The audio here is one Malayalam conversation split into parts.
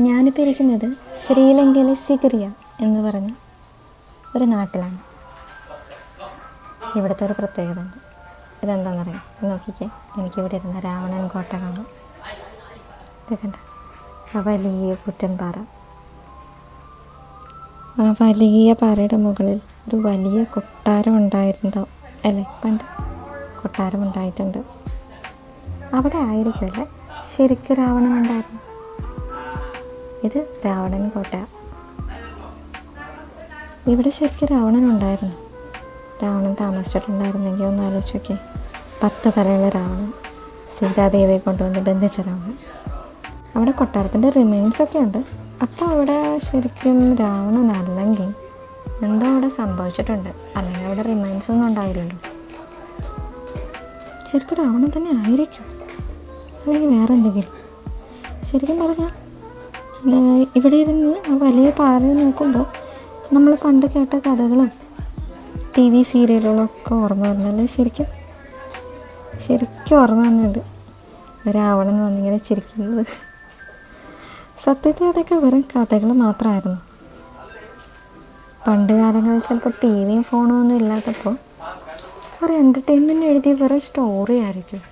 ഞാനിപ്പോൾ ഇരിക്കുന്നത് ശ്രീലങ്കയിലെ സിഗിറിയ എന്ന് പറഞ്ഞ ഒരു നാട്ടിലാണ്. ഇവിടുത്തെ ഒരു പ്രത്യേകത ഉണ്ട് ഇതെന്താണെന്നറിയാം ഇത് നോക്കിക്കേ. എനിക്കിവിടെ ഇരുന്ന രാവണൻ കോട്ട കാണാം ഇത് കണ്ട? ആ വലിയ കുറ്റൻ പാറ ആ വലിയ പാറയുടെ മുകളിൽ ഒരു വലിയ കൊട്ടാരം ഉണ്ടായിരുന്നോ? അല്ലേ? പണ്ട് കൊട്ടാരം ഉണ്ടായിട്ടുണ്ട്. അവിടെ ആയിരിക്കും അല്ലേ ശരിക്കും രാവണൻ ഉണ്ടായിരുന്നു? ഇത് രാവണൻ കോട്ട. ഇവിടെ ശരിക്കും രാവണൻ ഉണ്ടായിരുന്നു രാവണൻ താമസിച്ചിട്ടുണ്ടായിരുന്നെങ്കിൽ ഒന്ന് ആലോചിച്ച് നോക്കിയേ പത്ത് തലയുള്ള രാവണൻ സീതാദേവിയെ കൊണ്ടുവന്ന് ബന്ധിച്ച രാവണൻ. അവിടെ കൊട്ടാരത്തിന്റെ റിമൈൻസ് ഒക്കെ ഉണ്ട്. അപ്പോൾ അവിടെ ശരിക്കും രാവണൻ അല്ലെങ്കിൽ എന്തോ അവിടെ സംഭവിച്ചിട്ടുണ്ട്. അല്ലെങ്കിൽ അവിടെ റിമൈൻസ് ഒന്നും ഉണ്ടാവില്ലല്ലോ ശരിക്കും രാവണൻ തന്നെ ആയിരിക്കും. അല്ലെങ്കിൽ വേറെ എന്തെങ്കിലും ശരിക്കും പറഞ്ഞാൽ ഇവിടെ ഇരുന്ന് വലിയ പാറയെ നോക്കുമ്പോൾ നമ്മൾ പണ്ട് കേട്ട കഥകളും ടി വി സീരിയലുകളും ഒക്കെ ഓർമ്മ വന്നല്ലേ? ശരിക്കും ശരിക്കും ഓർമ്മ വന്നുണ്ട് രാവണൻ വന്നിങ്ങനെ ചിരിക്കുന്നത്. സത്യത്തിൽ അതൊക്കെ വെറും കഥകൾ മാത്രമായിരുന്നു പണ്ട് കാലങ്ങളിൽ ചിലപ്പോൾ ടി വിയും ഫോണും ഒന്നും ഇല്ലാത്തപ്പോൾ ഒരു എന്റർടൈൻമെന്റ് എഴുതിയ വെറും സ്റ്റോറി ആയിരിക്കും.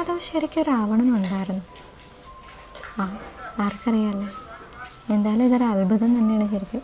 അതോ ശരിക്കും രാവണൻ ഉണ്ടായിരുന്നു? ആ ആർക്കറിയാമല്ലേ. എന്തായാലും ഇതൊരു അത്ഭുതം തന്നെയാണ് ശരിക്കും.